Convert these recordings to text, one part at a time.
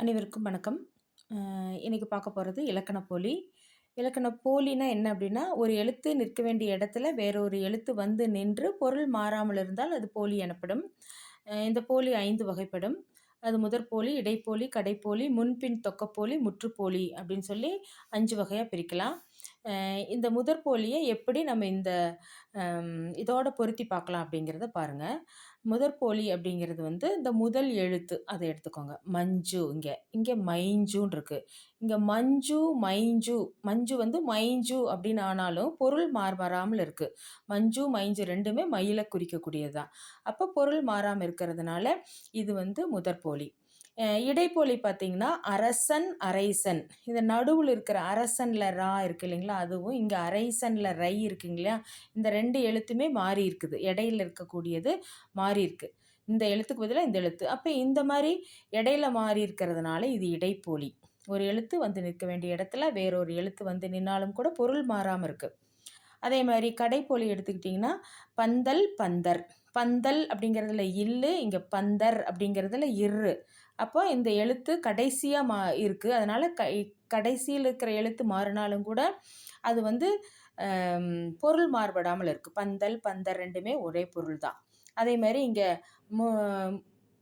அனைவருக்கும் வணக்கம். இன்றைக்கி பார்க்க போகிறது இலக்கண போலி. இலக்கண போலினா என்ன அப்படின்னா ஒரு எழுத்து நிற்க வேண்டிய இடத்துல வேறொரு எழுத்து வந்து நின்று பொருள் மாறாமல் இருந்தால் அது போலி எனப்படும். இந்த போலி ஐந்து வகைப்படும். அது முதற்போலி இடைப்போலி கடைப்போலி முன்பின் தொக்கப்போலி முற்றுப்போலி அப்படின்னு சொல்லி அஞ்சு வகையாக பிரிக்கலாம். இந்த முதற்போலியை எப்படி நம்ம இந்த இதோட பொருத்தி பார்க்கலாம் அப்படிங்கிறத பாருங்கள் முதற்போலி அப்படிங்கிறது வந்து இந்த முதல் எழுத்து அதை எடுத்துக்கோங்க. மஞ்சு இங்கே இங்கே மைஞ்சுன்னு இருக்கு இங்கே மஞ்சு மைஞ்சு மஞ்சு வந்து மைஞ்சு அப்படின்னு ஆனாலும் பொருள் மாறு மாறாமல் இருக்கு. மஞ்சு மைஞ்சு ரெண்டுமே மயிலை குறிக்கக்கூடியது தான் அப்போ பொருள் மாறாமல் இருக்கிறதுனால இது வந்து முதற்போலி இடைப்போலி பார்த்தீங்கன்னா அரசன் அரைசன். இந்த நடுவில் இருக்கிற அரசனில் ரா இருக்கு இல்லைங்களா அதுவும் இங்கே அரைசனில் ரை இருக்குங்க இல்லையா இந்த ரெண்டு எழுத்துமே மாறி இருக்குது. இடையில இருக்கக்கூடியது மாறி இருக்கு. இந்த எழுத்துக்கு பதிலாக இந்த எழுத்து. அப்போ இந்த மாதிரி இடையில மாறி இருக்கிறதுனால இது இடைப்போலி. ஒரு எழுத்து வந்து நிற்க வேண்டிய இடத்துல வேறொரு எழுத்து வந்து நின்னாலும் கூட பொருள் மாறாமல் இருக்குது அதே மாதிரி கடைப்போலி எடுத்துக்கிட்டிங்கன்னா பந்தல் பந்தர். பந்தல் அப்படிங்கிறதுல இல்லு இங்கே பந்தர் அப்படிங்கிறதுல இரு அப்போ இந்த எழுத்து கடைசியாக மா இருக்குது அதனால் க கடைசியில் இருக்கிற எழுத்து மாறினாலும் கூட அது வந்து பொருள் மாறுபடாமல் இருக்குது பந்தல் பந்தர் ரெண்டுமே ஒரே பொருள் தான். அதே மாதிரி இங்கே மு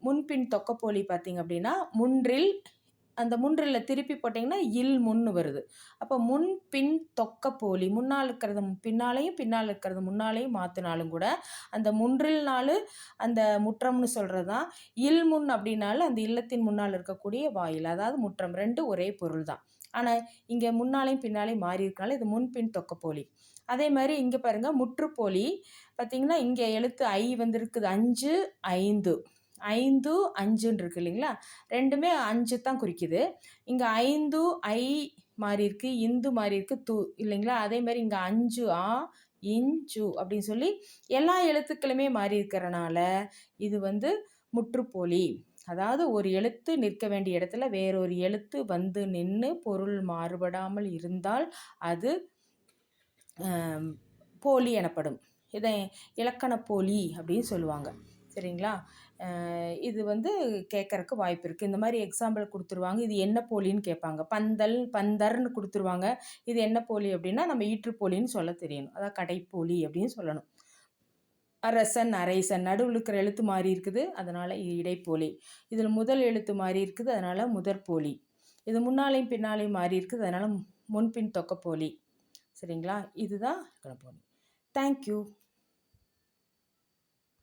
முன்பின் தொக்கப்போலி பார்த்தீங்க அப்படின்னா முன்றில் அந்த முன்றில் திருப்பி போட்டிங்கன்னா இல் முன்னு வருது. அப்போ முன் பின் தொக்க போலி. முன்னால் இருக்கிறது பின்னாலையும் பின்னால் இருக்கிறது முன்னாலையும் மாற்றினாலும் கூட அந்த முன்றில்னாலு அந்த முற்றம்னு சொல்கிறது தான் இல் முன் அப்படின்னாலும் அந்த இல்லத்தின் முன்னால் இருக்கக்கூடிய வாயில் அதாவது முற்றம் ரெண்டு ஒரே பொருள் தான் ஆனால் இங்கே முன்னாலையும் பின்னாலையும் மாறி இருக்கனால இது முன் பின் அதே மாதிரி இங்கே பாருங்கள் முற்றுப்போலி. பார்த்தீங்கன்னா இங்கே எழுத்து ஐ வந்திருக்குது. அஞ்சு ஐந்து. ஐந்து அஞ்சுன்னு இருக்கு இல்லைங்களா? ரெண்டுமே அஞ்சு தான் குறிக்குது. இங்கே ஐந்து ஐ மாறி இருக்கு இந்து மாறி இருக்கு தூ இல்லைங்களா? அதே மாதிரி இங்கே அஞ்சு ஆ இஞ்சு அப்படின்னு சொல்லி எல்லா எழுத்துக்களுமே மாறி இருக்கிறனால இது வந்து முற்றுப்போலி. அதாவது ஒரு எழுத்து நிற்க வேண்டிய இடத்துல வேறொரு எழுத்து வந்து நின்று பொருள் மாறுபடாமல் இருந்தால் அது போலி எனப்படும். இதை இலக்கண போலி அப்படின்னு சொல்லுவாங்க. சரிங்களா? இது வந்து கேட்கறக்கு வாய்ப்பு இருக்குது இந்த மாதிரி எக்ஸாம்பிள் கொடுத்துருவாங்க. இது என்ன போலின்னு கேட்பாங்க பந்தல் பந்தர்னு கொடுத்துருவாங்க. இது என்ன போலி அப்படின்னா நம்ம ஈற்றுப்போலின்னு சொல்ல தெரியணும். அதான் கடைப்போலி அப்படின்னு சொல்லணும். அரசன் அரைசன். நடுவில் இருக்கிற எழுத்து மாறி இருக்குது. அதனால் இடைப்போலி. இதில் முதல் எழுத்து மாறி இருக்குது. அதனால் முதற்போலி. இது முன்னாலையும் பின்னாலையும் மாறி இருக்குது. அதனால் முன்பின் தொக்கப்போலி. சரிங்களா? இதுதான் இலக்கண போலி தேங்க்யூ